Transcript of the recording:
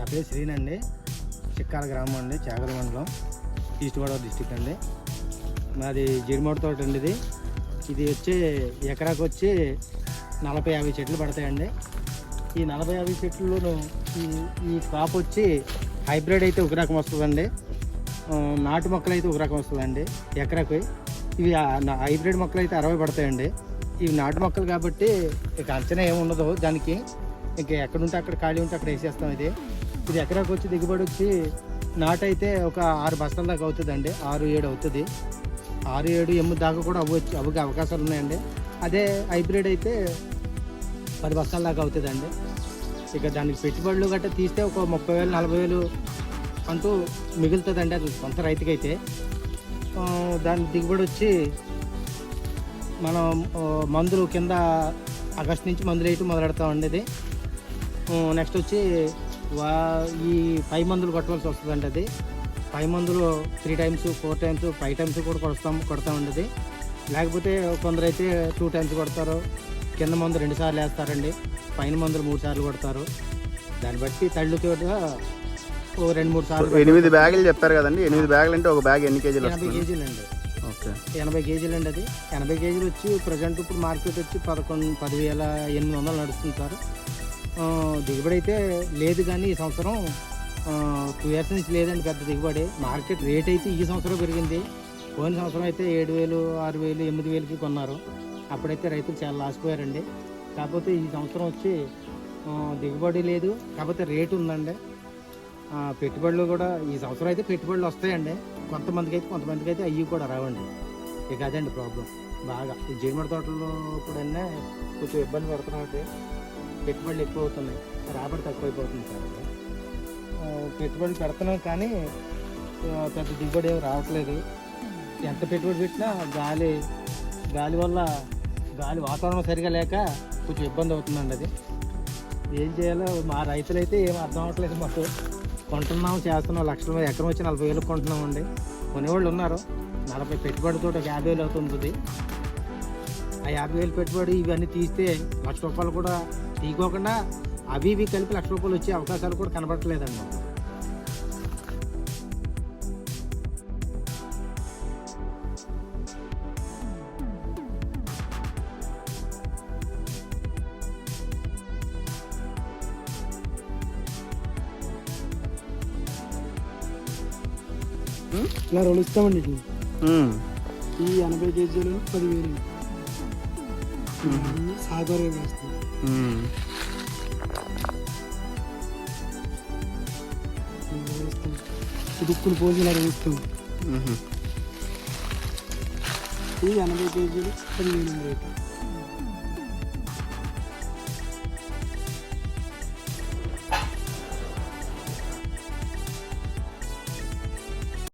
నా పేరు శ్రీన్ అండి. చిక్కాల గ్రామం అండి చాగల మండలం ఈస్ట్ గోదావరి డిస్టిక్ అండి. మాది జిరిమోడి తోట అండి ఇది. ఇది వచ్చి ఎకరాకు వచ్చి నలభై యాభై చెట్లు పడతాయండి. ఈ నలభై యాభై చెట్లలోనూ ఈ ఈ క్రాప్ వచ్చి హైబ్రిడ్ అయితే ఒక రకం వస్తుందండి. నాటు మొక్కలు అయితే ఒక రకం వస్తుందండి ఎకరాకు. ఇవి హైబ్రిడ్ మొక్కలు అయితే అరవై పడతాయండి. ఇవి నాటు మొక్కలు కాబట్టి ఇక అంచనా ఏమి ఉండదు. దానికి ఇంకా ఎక్కడుంటే అక్కడ ఖాళీ ఉంటే అక్కడ వేసేస్తాం ఇది. ఇది ఎకరాకు వచ్చి దిగుబడి వచ్చి నాటు అయితే ఒక ఆరు బస్తాల దాకా అవుతుందండి. ఆరు ఏడు అవుతుంది. ఆరు ఏడు ఎనిమిది దాకా కూడా అవ్వచ్చు అవ్వకే అవకాశాలు ఉన్నాయండి. అదే హైబ్రిడ్ అయితే పది బస్తాల దాకా అవుతుందండి. ఇక దానికి పెట్టుబడులు గట్రా తీస్తే ఒక ముప్పై వేలు నలభై వేలు అంటూ మిగులుతుందండి అది కొంత రైతుకైతే. దాని దిగుబడి వచ్చి మనం మందులు కింద ఆగస్ట్ నుంచి మందులు వేయటం మొదలెడతామండి ఇది. నెక్స్ట్ వచ్చి వా ఈ పై మందులు కొట్టవలసి వస్తుందండి అది. పై మందులు three times four times five times కూడా కొడతాం కొడతామండి అది. లేకపోతే కొందరు అయితే టూ టైమ్స్ కొడతారు కింద మందు రెండు సార్లు వేస్తారండి పైన మందులు మూడు సార్లు కొడతారు. దాన్ని బట్టి తళ్ళు కూడా ఓ రెండు మూడు సార్లు ఎనిమిది బ్యాగులు చెప్పారు కదండి ఎనిమిది బ్యాగులు అంటే ఒక బ్యాగ్ ఎన్ని కేజీలు ఎనభై కేజీలు అండి. ఓకే. ఎనభై కేజీలు అండి అది. ఎనభై కేజీలు వచ్చి ప్రజెంట్ ఇప్పుడు మార్కెట్ వచ్చి పదకొండు పదివేల ఎనిమిది వందలు నడుస్తుంది సార్. దిగుబడి అయితే లేదు కానీ ఈ సంవత్సరం టూ ఇయర్స్ నుంచి లేదండి పెద్ద దిగుబడి. మార్కెట్ రేట్ అయితే ఈ సంవత్సరం పెరిగింది. పోయిన సంవత్సరం అయితే ఏడు వేలు ఆరు వేలు ఎనిమిది వేలకి కొన్నారు. అప్పుడైతే రైతులు చాలా లాసిపోయారండి. కాకపోతే ఈ సంవత్సరం వచ్చి దిగుబడి లేదు కాకపోతే రేటు ఉందండి. పెట్టుబడులు కూడా ఈ సంవత్సరం అయితే పెట్టుబడులు వస్తాయండి. కొంతమందికి అయితే కొంతమందికి అయితే అవి కూడా రావండి. ఇక అదండి ప్రాబ్లం బాగా ఈ జీడిమడి తోటలో ఇప్పుడన్నా కొంచెం ఇబ్బంది పడుతున్నామంటే పెట్టుబడులు ఎక్కువ అవుతున్నాయి రాబడి తక్కువైపోతుంది సార్ పెట్టుబడులు పెడుతున్నాం కానీ పెద్ద దిగుబడి ఏమి రావట్లేదు. ఎంత పెట్టుబడి పెట్టినా గాలి గాలి వల్ల గాలి వాతావరణం సరిగా లేక కొంచెం ఇబ్బంది అవుతుందండి అది. ఏం చేయాలో మా రైతులైతే ఏం అర్థం అవ్వట్లేదు మాకు. కొంటున్నాం చేస్తున్నాం లక్షల మీద ఎకరం వచ్చి నలభై వేలు కొంటున్నాం అండి కొనేవాళ్ళు ఉన్నారు. నలభై పెట్టుబడితో ఒక యాభై వేలు అవుతుంది. ఆ యాభై వేలు పెట్టుబడి ఇవన్నీ తీస్తే లక్ష రూపాయలు కూడా తీసుకోకుండా అవి ఇవి కలిపి లక్ష రూపాయలు వచ్చే అవకాశాలు కూడా కనబడట్లేదండి. ఇలా రెండు ఇస్తామండి. ఈ ఎనభై కేజీలు పదివేలు. సాగర్ వేస్తాం మ్మ్. ఇలా వేస్తాం దుక్కులు పోసి ఇలా వేస్తాం. ఈ ఎనభై కేజీలు పదివేలు రేటు